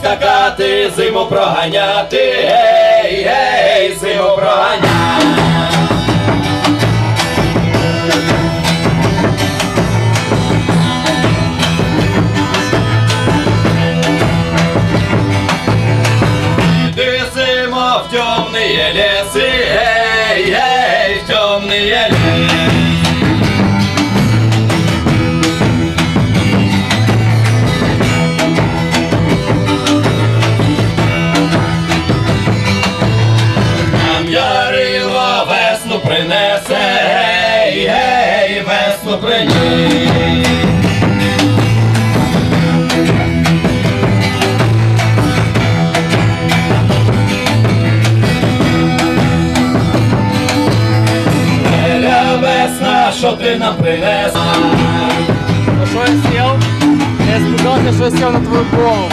проганяти, зиму проганяти, гей, гей, зиму проганяти. Иди, зима, в темные лесы, принесе, гей, гей, весну приніс. Еля весна, що ти нам принесла? Ну що я сів? Я сподівався, що я сів на твою голову.